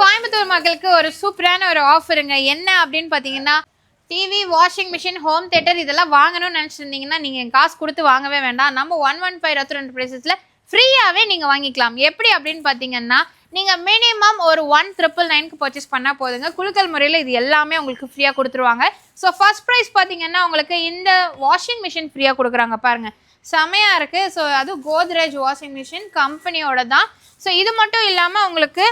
கோயம்புத்தூர் மக்களுக்கு ஒரு சூப்பரான ஒரு ஆஃபருங்க. என்ன அப்படின்னு பார்த்தீங்கன்னா TV washing machine home theatre இதெல்லாம் வாங்கணும்னு நினச்சிருந்தீங்கன்னா நீங்கள் காசு கொடுத்து வாங்கவே வேண்டாம். நம்ம ஒன் ஒன் ஃபைவ் ரத்து ரெண்டு ப்ரைஸஸில் ஃப்ரீயாகவே நீங்கள் வாங்கிக்கலாம். எப்படி அப்படின்னு பார்த்தீங்கன்னா நீங்கள் மினிமம் ஒரு ஒன் ட்ரிபிள் நைனுக்கு பர்ச்சேஸ் பண்ணால் போதுங்க. குழுக்கள் முறையில் இது எல்லாமே உங்களுக்கு ஃப்ரீயாக கொடுத்துருவாங்க. ஸோ ஃபர்ஸ்ட் ப்ரைஸ் பார்த்தீங்கன்னா உங்களுக்கு இந்த வாஷிங் மிஷின் ஃப்ரீயாக கொடுக்குறாங்க பாருங்கள் செமையாக இருக்குது ஸோ அதுவும் கோத்ரேஜ் வாஷிங் மிஷின் கம்பெனியோட தான் ஸோ இது மட்டும் இல்லாமல் உங்களுக்கு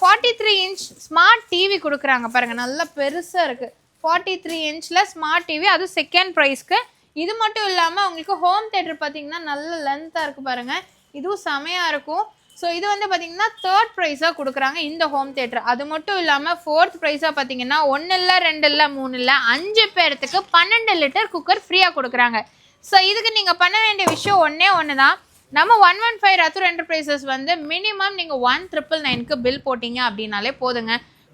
forty three inch smart TV கொடுக்குறாங்க பாருங்கள் நல்லா பெருசாக இருக்குது ஃபார்ட்டி த்ரீ இன்ச்சில் ஸ்மார்ட் டிவி அதுவும் செகண்ட் ப்ரைஸ்க்கு இது மட்டும் இல்லாமல் உங்களுக்கு ஹோம் தேட்டர் பார்த்தீங்கன்னா நல்ல லென்த்தாக இருக்குது பாருங்கள் இதுவும் செமையாக இருக்கும். ஸோ இது வந்து பார்த்தீங்கன்னா தேர்ட் ப்ரைஸாக கொடுக்குறாங்க இந்த ஹோம் தேட்டர் அது மட்டும் இல்லாமல் ஃபோர்த் ப்ரைஸாக பார்த்தீங்கன்னா ஒன்று இல்லை ரெண்டு இல்லை மூணு இல்லை அஞ்சு பேர்த்துக்கு பன்னெண்டு லிட்டர் குக்கர் ஃப்ரீயாக கொடுக்குறாங்க. ஸோ இதுக்கு நீங்கள் பண்ண வேண்டிய விஷயம் ஒன்றே ஒன்று தான் நம்ம one one five Rathur enterprises வந்து மினிமம் நீங்கள் ஒன் ட்ரிபிள் நைனுக்கு பில் போட்டிங்க அப்படின்னாலே போதுங்க.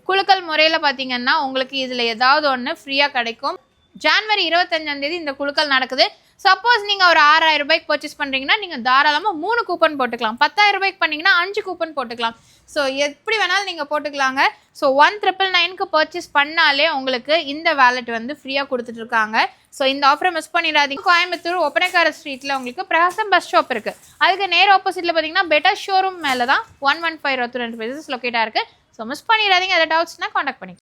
குழுக்கள் முறையில் பார்த்தீங்கன்னா உங்களுக்கு இதில் ஏதாவது ஒன்று ஃப்ரீயாக கிடைக்கும். ஜான்வரி இருபத்தஞ்சாம் தேதி இந்த குழுக்கள் நடக்குது. சப்போஸ் நீங்கள் ஒரு ஆறாயிரம் ரூபாய்க்கு பர்ச்சேஸ் பண்ணுறீங்கன்னா நீங்கள் தாராளமாக மூணு கூப்பன் போட்டுக்கலாம். பத்தாயிரம் ரூபாய்க்கு பண்ணீங்கன்னா அஞ்சு கூப்பன் போட்டுக்கலாம். ஸோ எப்படி வேணாலும் நீங்கள் போட்டுக்கலாங்க. ஸோ ஒன் ட்ரிபிள் நைனுக்கு பர்ச்சேஸ் பண்ணாலே உங்களுக்கு இந்த வேலெட் வந்து ஃப்ரீயாக கொடுத்துட்ருக்காங்க ஸோ இந்த ஆஃபரை மிஸ் பண்ணிடாதீங்க. கோயம்புத்தூர் ஒப்பனைக்கார ஸ்ட்ரீட்டில் உங்களுக்கு பிரகாசம் பஸ் ஸ்டாப் இருக்குது அதுக்கு நேர் ஆப்போசிட்டில் பார்த்தீங்கன்னா பெட்டர் ஷோரூம் மேலே தான் ஒன் ஒன் ஃபைவ் இருபத்தி ரெண்டு பேசஸ் லொக்கேட்டாக இருக்குது ஸோ மிஸ் பண்ணிடாதீங்க. அதை டவுட்ஸ்னால் காண்டாக்ட் பண்ணி